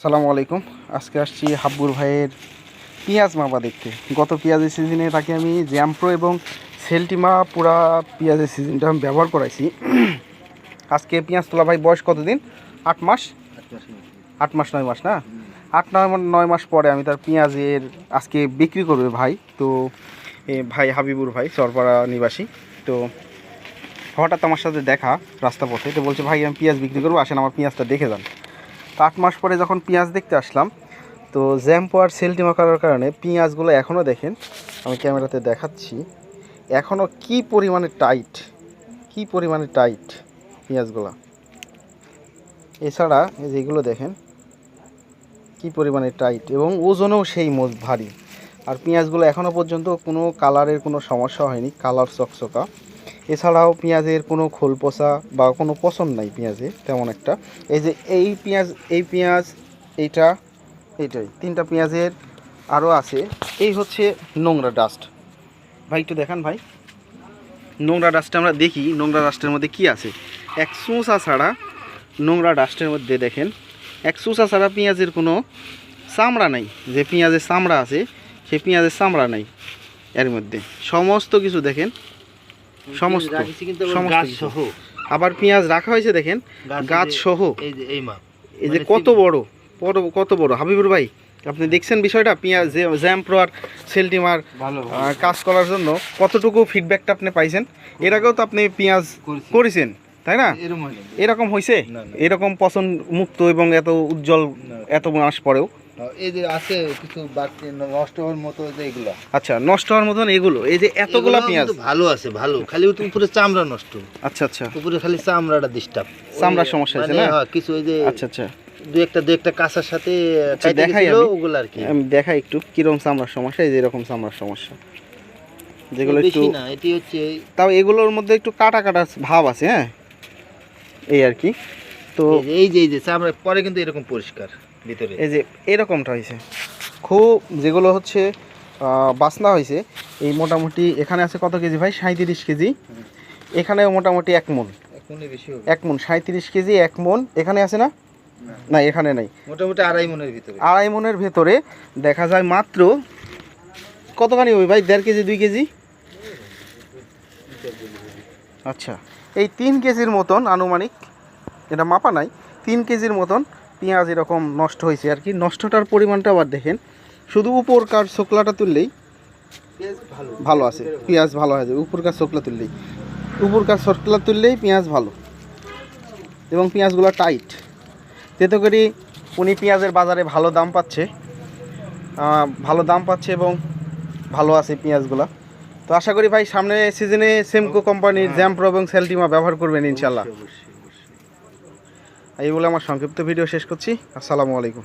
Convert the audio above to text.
আসসালামু আলাইকুম। আজকে আসছি হাব্বুর ভাইয়ের পেঁয়াজ মাপা দেখতে। গত পেঁয়াজের সিজনে তাকে আমি জ্যাম্প্রো এবং সেলটিমা পুরা পেঁয়াজের সিজনটা আমি ব্যবহার করাইছি। আজকে পেঁয়াজ তোলা ভাই বয়স কতদিন? আট মাস? আট মাস, নয় মাস না? আট নয় নয় মাস পরে আমি তার পেঁয়াজের আজকে বিক্রি করবে ভাই। তো ভাই হাবিবুর ভাই চরপাড়া নিবাসী। তো, হঠাৎ আমার সাথে দেখা রাস্তা পথে তো বলছে, ভাই, আমি পেঁয়াজ বিক্রি করব, আসেন আমার পেঁয়াজটা দেখে যান। আট মাস পরে যখন পেঁয়াজ দেখতে আসলাম, তো জ্যাম্পো আর সেলটিমা করার কারণে পেঁয়াজগুলো এখনও দেখেন, আমি ক্যামেরাতে দেখাচ্ছি, এখনও কি পরিমাণে টাইট, কি পরিমাণে টাইট পেঁয়াজগুলো। এছাড়া যেগুলো দেখেন, কি পরিমাণে টাইট এবং ওজনেও সেই ভারী। আর পেঁয়াজগুলো এখনও পর্যন্ত কোনো কালারের কোনো সমস্যা হয়নি, কালার চকচকা। এছাড়াও পেঁয়াজের কোনো খোল পচা বা কোনো পছন্দ নাই পেঁয়াজে, তেমন একটা। এই যে এই পেঁয়াজ এই পেঁয়াজ, এইটা, এইটাই, তিনটা পেঁয়াজের আরও আছে। এই হচ্ছে নোংরা ডাস্ট ভাই, একটু দেখান ভাই। নোংরা ডাস্টে আমরা দেখি, নোংরা ডাস্টের মধ্যে কি আছে? এক চুঁচা ছাড়া নোংরা ডাস্টের মধ্যে দেখেন, এক চুঁচা ছাড়া পেঁয়াজের কোনো চামড়া নাই। যে পেঁয়াজের চামড়া আছে সেই পেঁয়াজের চামড়া নাই এর মধ্যে। সমস্ত কিছু দেখেন সমস্ত সমস্ত আবার পেঁয়াজ রাখা হয়েছে দেখেন গাছ সহ। এই যে মানে কত বড় বড় কত বড়। হাবিবুর ভাই আপনি দেখছেন বিষয়টা? পেঁয়াজ জ্যাম্প্রো আর সেলটিমার কাজ করার জন্য কতটুকু ফিডব্যাকটা আপনি পাইছেন? এর আগেও তো আপনি পেঁয়াজ করেছেন। তাই না? এরকম হয় হয়েছে। এরকম পছন্দ মুক্ত এবং এত উজ্জ্বল এত মাস পরেও? এই যে আছে কিছু নষ্ট হওয়ার মতো যে এগুলা। আচ্ছা নষ্ট হওয়ার মতন এগুলো এই যে এতগুলা পেঁয়াজ। ভালো আছে ভালো। খালি উপরে চামড়া নষ্ট। আচ্ছা আচ্ছা। উপরে খালি চামড়াটা ডিস্টার্ব চামড়ার সমস্যা হয়েছে না? কিছু ওই যে আচ্ছা দু একটা দু একটা কাঁচার সাথে দেখাই ওগুলো আর কি। আমি দেখাই একটু কীরকম চামড়ার সমস্যা এই যে এরকম চামড়ার সমস্যা। যেগুলো একটু না এটি হচ্ছে তাও এগুলোর মধ্যে একটু কাটা কাটা ভাব আছে হ্যাঁ? এই আর কি। তো এই যে- এই যে এই যে চামড়া পরে কিন্তু এরকম পরিষ্কার। ভিতরে। এই যে এরকমটা হয়েছে খুব যেগুলো হচ্ছে বাসনা হয়েছে এই মোটামুটি এখানে আছে কত কেজি ভাই? সাঁত্রিশ কেজি। এখানেও মোটামুটি এক মন। এক মন সাঁত্রিশ কেজি এক মন। এখানে আছে না? না। না এখানে নাই। মোটামুটি আড়াই মনের ভিতরে। আড়াই মনের ভেতরে দেখা যায় মাত্র কতখানি হবে ভাই? দেড় কেজি দুই কেজি? আচ্ছা এই তিন কেজির মতন আনুমানিক এটা মাপা নাই তিন কেজির মতন পেঁয়াজ এরকম নষ্ট হয়েছে আর কি। নষ্টটার পরিমাণটা আবার দেখেন। শুধু উপরকার শোকলাটা তুললেই ভালো আছে। পেঁয়াজ ভালো হয়ে যাবে। উপরকার শোকলা তুললেই। উপরকার শোকলা তুললেই পেঁয়াজ ভালো। এবং পেঁয়াজগুলো টাইট। তেতে করে উনি পেঁয়াজের বাজারে ভালো দাম পাচ্ছে। ভালো দাম পাচ্ছে এবং ভালো আছে পেঁয়াজগুলো। তো আশা করি ভাই, সামনে সিজনে সেমকো কোম্পানির জ্যাম্প্রো এবং সেলটিমা ব্যবহার করবেন ইনশাল্লাহ। এই বলে আমার সংক্ষিপ্ত ভিডিও শেষ করছি। আসসালামু আলাইকুম।